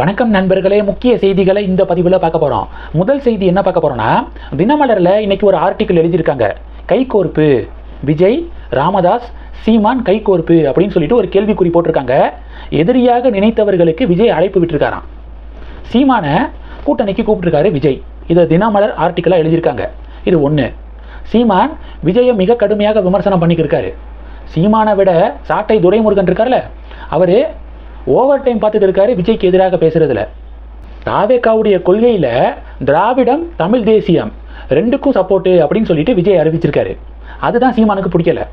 வணக்கம் நண்பர்களே முக்கிய செய்திகளை இந்த பதிவில் பார்க்க போகிறோம் முதல் செய்தி என்ன பார்க்க போகிறோம்னா தினமலரில் இன்னைக்கு ஒரு ஆர்டிக்கிள் எழுதியிருக்காங்க. கைகோர்ப்பு. விஜய் ராமதாஸ் சீமான் கைகோர்ப்பு அப்படின்னு சொல்லிட்டு ஒரு கேள்விக்குறி போட்டிருக்காங்க. எதிரியாக நினைத்தவர்களுக்கு விஜய் அழைப்பு விட்டிருக்காராம். சீமானை கூட்டணிக்கு கூப்பிட்டுருக்காரு விஜய். இதை தினமலர் ஆர்டிக்கலாக எழுதியிருக்காங்க. இது ஒன்று சீமான் விஜயை மிக கடுமையாக விமர்சனம் பண்ணிக்கிருக்காரு. சீமானை விட சாட்டை துரைமுருகன் இருக்கார்ல அவர் ஓவர் டைம் பார்த்துட்டு இருக்காரு விஜய்க்கு எதிராக பேசுறதுல. தாவேக்காவுடைய கொள்கையில் திராவிடம் தமிழ் தேசியம் ரெண்டுக்கும் சப்போர்ட்டு அப்படின்னு சொல்லிட்டு விஜய் அறிவிச்சிருக்காரு. அதுதான் சீமானுக்கு பிடிக்கல.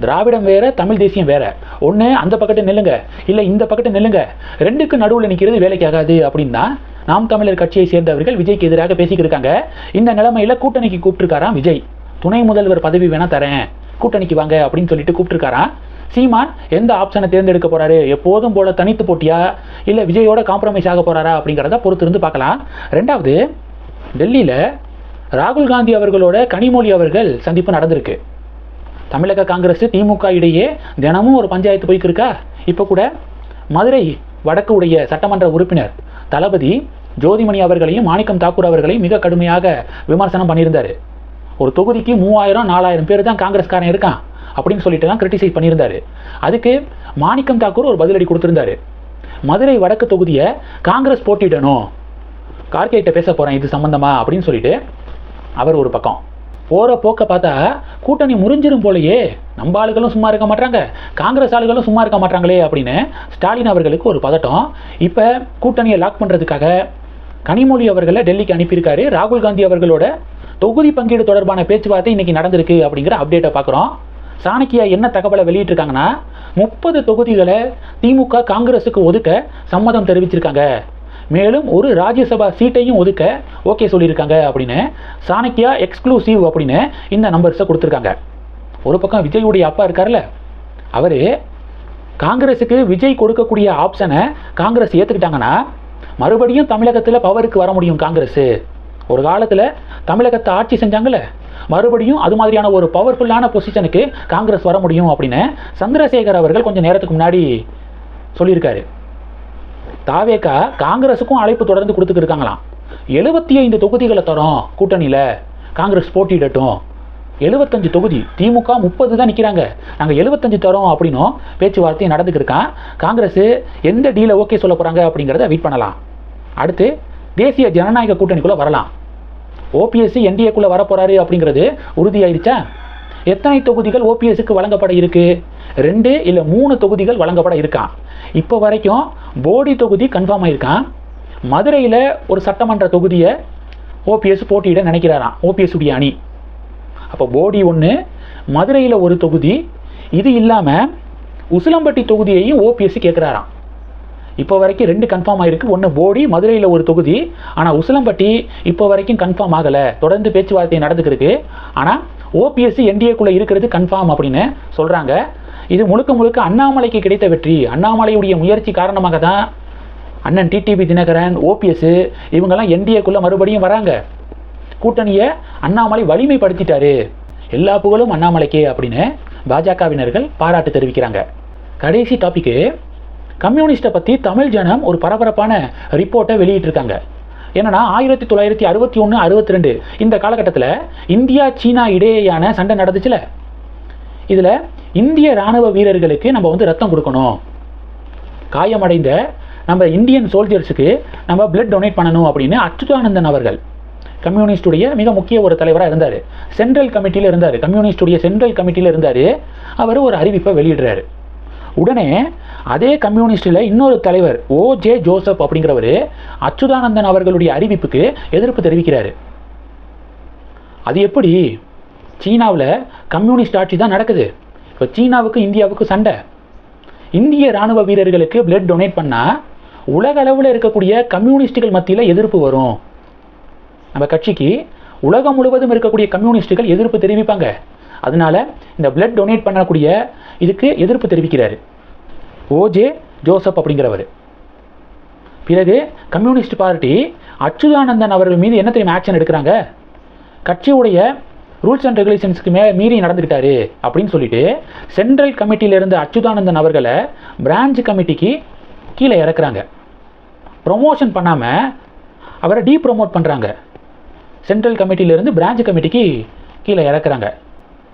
திராவிடம் வேற தமிழ் தேசியம் வேற. ஒன்று அந்த பக்கத்து நில்லுங்க. இல்லை இந்த பக்கத்தை நில்லுங்க. ரெண்டுக்கு நடுவில் நிற்கிறது வேலைக்கு ஆகாது அப்படின்னா நாம் தமிழர் கட்சியை சேர்ந்தவர்கள் விஜய்க்கு எதிராக பேசிக்கிட்டு இருக்காங்க. இந்த நிலைமையில் கூட்டணிக்கு கூப்பிட்டுருக்காராம் விஜய். துணை முதல்வர் பதவி வேணா தரேன். கூட்டணிக்கு வாங்க அப்படின்னு சொல்லிட்டு கூப்பிட்டுருக்காராம். சீமான் எந்த ஆப்ஷனை தேர்ந்தெடுக்க போறாரு? எப்போதும் போல தனித்து போட்டியா? இல்லை விஜயோட காம்ப்ரமைஸ் ஆக போறாரா? அப்படிங்கிறத பொறுத்து இருந்து பார்க்கலாம். ரெண்டாவது டெல்லியில் ராகுல் காந்தி அவர்களோட கனிமொழி அவர்கள் சந்திப்பு நடந்திருக்கு. தமிழக காங்கிரஸ் திமுக இடையே தினமும் ஒரு பஞ்சாயத்து போய்க்கிருக்கா? இப்போ கூட மதுரை வடக்கு உடைய சட்டமன்ற உறுப்பினர் தளபதி ஜோதிமணி அவர்களையும் மாணிக்கம் தாக்கூர் அவர்களையும் மிக கடுமையாக விமர்சனம் பண்ணியிருந்தார். ஒரு தொகுதிக்கு மூவாயிரம் நாலாயிரம் பேர் தான் காங்கிரஸ்காரன் இருக்கான். அப்படின்னு சொல்லிட்டு தான் கிரிட்டிசைஸ் பண்ணியிருந்தாரு. அதுக்கு மாணிக்கம் தாக்கூர் ஒரு பதிலடி கொடுத்துருந்தாரு. மதுரை வடக்கு தொகுதியை காங்கிரஸ் போட்டியிடணும். கார்கேட்ட பேச போகிறேன் இது சம்மந்தமா அப்படின்னு சொல்லிட்டு அவர் ஒரு பக்கம். போகிற போக்க பார்த்தா கூட்டணி முறிஞ்சிரும் போலயே. நம்ம ஆளுகளும் சும்மா இருக்க மாட்டாங்க காங்கிரஸ் ஆளுகளும் சும்மா இருக்க மாட்டாங்களே அப்படின்னு ஸ்டாலின் அவர்களுக்கு ஒரு பதட்டம். இப்போ கூட்டணியை லாக் பண்ணுறதுக்காக கனிமொழி அவர்களை டெல்லிக்கு அனுப்பியிருக்காரு. ராகுல் காந்தி அவர்களோட தொகுதி பங்கீடு தொடர்பான பேச்சுவார்த்தை இன்னைக்கு நடந்திருக்கு அப்படிங்கிற அப்டேட்டை பார்க்குறோம். சாணக்கியா என்ன தகவலை வெளியிட்டிருக்காங்கன்னா முப்பது தொகுதிகளை திமுக காங்கிரஸுக்கு ஒதுக்க சம்மதம் தெரிவிச்சிருக்காங்க. மேலும் ஒரு ராஜ்யசபா சீட்டையும் ஒதுக்க ஓகே சொல்லியிருக்காங்க அப்படின்னு சாணக்கியா எக்ஸ்க்ளூசிவ் அப்படின்னு இந்த நம்பர்ஸை கொடுத்துருக்காங்க. ஒரு பக்கம் விஜயுடைய அப்பா இருக்கார்ல அவர் காங்கிரஸுக்கு விஜய் கொடுக்கக்கூடிய ஆப்ஷனை காங்கிரஸ் ஏற்றுக்கிட்டாங்கன்னா மறுபடியும் தமிழகத்தில் பவருக்கு வர முடியும் காங்கிரஸ் ஒரு காலத்தில் தமிழகத்தை ஆட்சி செஞ்சாங்கல்ல மறுபடியும் அது மாதிரியான ஒரு பவர்ஃபுல்லான பொசிஷனுக்கு காங்கிரஸ் வர முடியும் அப்படின்னு சந்திரசேகர் அவர்கள் கொஞ்சம் நேரத்துக்கு முன்னாடி சொல்லியிருக்காரு. தாவேக்கா காங்கிரஸுக்கும் அழைப்பு தொடர்ந்து கொடுத்துட்டு இருக்காங்களாம். எழுபத்தி ஐந்து தொகுதிகளை தரோம் கூட்டணியில் காங்கிரஸ் போட்டியிடட்டும். எழுபத்தஞ்சு தொகுதி திமுக முப்பது தான் நிற்கிறாங்க நாங்கள் எழுபத்தஞ்சு தரோம் அப்படின்னும் பேச்சுவார்த்தை நடந்துக்கிருக்கான் காங்கிரஸ் எந்த டீலை ஓகே சொல்ல போகிறாங்க அப்படிங்கிறத வெயிட் பண்ணலாம். அடுத்து தேசிய ஜனநாயக கூட்டணிக்குள்ளே வரலாம். ஓபிஎஸ்சி என்டிஏக்குள்ளே வரப்போகிறாரு அப்படிங்கிறது உறுதியாயிருச்சா? எத்தனை தொகுதிகள் ஓபிஎஸ்க்கு வழங்கப்பட இருக்கு? ரெண்டு இல்லை மூணு தொகுதிகள் வழங்கப்பட இருக்கான் இப்போ வரைக்கும் போடி தொகுதி கன்ஃபார்ம் ஆயிருக்கான் மதுரையில் ஒரு சட்டமன்ற தொகுதியை ஓபிஎஸ் போட்டியிட நினைக்கிறாராம் ஓபிஎஸ் உடைய அணி. அப்போ போடி ஒன்று மதுரையில் ஒரு தொகுதி இது இல்லாமல் உசிலம்பட்டி தொகுதியையும் ஓபிஎஸ் கேட்குறாராம் இப்போ வரைக்கும் ரெண்டு கன்ஃபார்ம் ஆகிருக்கு ஒன்று போடி மதுரையில் ஒரு தொகுதி. ஆனால் உசிலம்பட்டி இப்போ வரைக்கும் கன்ஃபார்ம் ஆகலை. தொடர்ந்து பேச்சுவார்த்தை நடந்துக்கிருக்கு. ஆனால் ஓபிஎஸ்சி என்டிஏக்குள்ளே இருக்கிறது கன்ஃபார்ம் அப்படின்னு சொல்கிறாங்க இது முழுக்க முழுக்க அண்ணாமலைக்கு கிடைத்த வெற்றி. அண்ணாமலையுடைய முயற்சி காரணமாக தான் அண்ணன் டிடிபி தினகரன் ஓபிஎஸ் இவங்கெல்லாம் என்டிஏக்குள்ளே மறுபடியும் வராங்க. கூட்டணியை அண்ணாமலை வலிமைப்படுத்திட்டாரு. எல்லா புகழும் அண்ணாமலைக்கே அப்படின்னு பாஜகவினர்கள் பாராட்டு தெரிவிக்கிறாங்க. கடைசி டாபிக்கு கம்யூனிஸ்ட்டை பற்றி தமிழ் ஜனம் ஒரு பரபரப்பான ரிப்போர்ட்டை வெளியிட்டிருக்காங்க. என்னன்னா ஆயிரத்தி தொள்ளாயிரத்தி அறுபத்தி ஒன்று அறுபத்தி ரெண்டு இந்த காலகட்டத்தில் இந்தியா சீனா இடையேயான சண்டை நடந்துச்சுல. இதில் இந்திய ராணுவ வீரர்களுக்கு நம்ம வந்து ரத்தம் கொடுக்கணும். காயமடைந்த நம்ம இந்தியன் சோல்ஜர்ஸுக்கு நம்ம பிளட் டொனேட் பண்ணணும் அப்படின்னு அச்சுதானந்தன் அவர்கள் கம்யூனிஸ்டுடைய மிக முக்கிய ஒரு தலைவராக இருந்தார். சென்ட்ரல் கமிட்டியில் இருந்தார். கம்யூனிஸ்டுடைய சென்ட்ரல் கமிட்டியில் இருந்தார். அவர் ஒரு அறிவிப்பை வெளியிடுறாரு. உடனே அதே கம்யூனிஸ்டில் இன்னொரு தலைவர் ஓ ஜே ஜோசப் அப்படிங்கிறவர் அச்சுதானந்தன் அவர்களுடைய அறிவிப்புக்கு எதிர்ப்பு தெரிவிக்கிறார். அது எப்படி? சீனாவில் கம்யூனிஸ்ட் ஆட்சி தான் நடக்குது. இப்போ சீனாவுக்கு இந்தியாவுக்கு சண்டை. இந்திய ராணுவ வீரர்களுக்கு பிளட் டொனேட் பண்ணால் உலக அளவில் இருக்கக்கூடிய கம்யூனிஸ்டுகள் மத்தியில் எதிர்ப்பு வரும். நம்ம கட்சிக்கு உலகம் முழுவதும் இருக்கக்கூடிய கம்யூனிஸ்டுகள் எதிர்ப்பு தெரிவிப்பாங்க. அதனால இந்த பிளட் டொனேட் பண்ணக்கூடிய இதுக்கு எதிர்ப்பு தெரிவிக்கிறாரு. ஓஜே ஜோசப் அப்படிங்கிறவர். பிறகு கம்யூனிஸ்ட் பார்ட்டி அச்சுதானந்தன் அவர்கள் மீது என்ன தெரியும் ஆக்ஷன் எடுக்கிறாங்க? கட்சியுடைய ரூல்ஸ் அண்ட் ரெகுலேஷன்ஸ்க்கு மே மீறி நடந்துக்கிட்டாரு அப்படின்னு சொல்லிட்டு சென்ட்ரல் கமிட்டியிலிருந்து அச்சுதானந்தன் அவர்களை பிரான்ச் கமிட்டிக்கு கீழே இறக்குறாங்க. ப்ரொமோஷன் பண்ணாமல் அவரை டீ ப்ரொமோட் பண்ணுறாங்க சென்ட்ரல் கமிட்டியிலேருந்து பிரான்ச் கமிட்டிக்கு கீழே இறக்குறாங்க.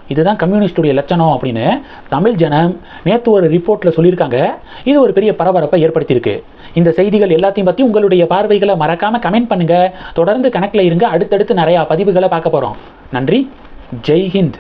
இதுதான் கம்யூனிஸ்டுடைய லட்சணம் அப்படின்னு தமிழ் ஜனம் நேற்று ஒரு ரிப்போர்ட்டில் சொல்லியிருக்காங்க. இது ஒரு பெரிய பரபரப்பை ஏற்படுத்தியிருக்கு. இந்த செய்திகள் எல்லாத்தையும் பற்றி உங்களுடைய பார்வைகளை மறக்காமல் கமெண்ட் பண்ணுங்கள் தொடர்ந்து கணக்கில் இருங்க. அடுத்தடுத்து நிறையா பதிவுகளை பார்க்க போகிறோம் நன்றி. ஜெய் ஹிந்த்.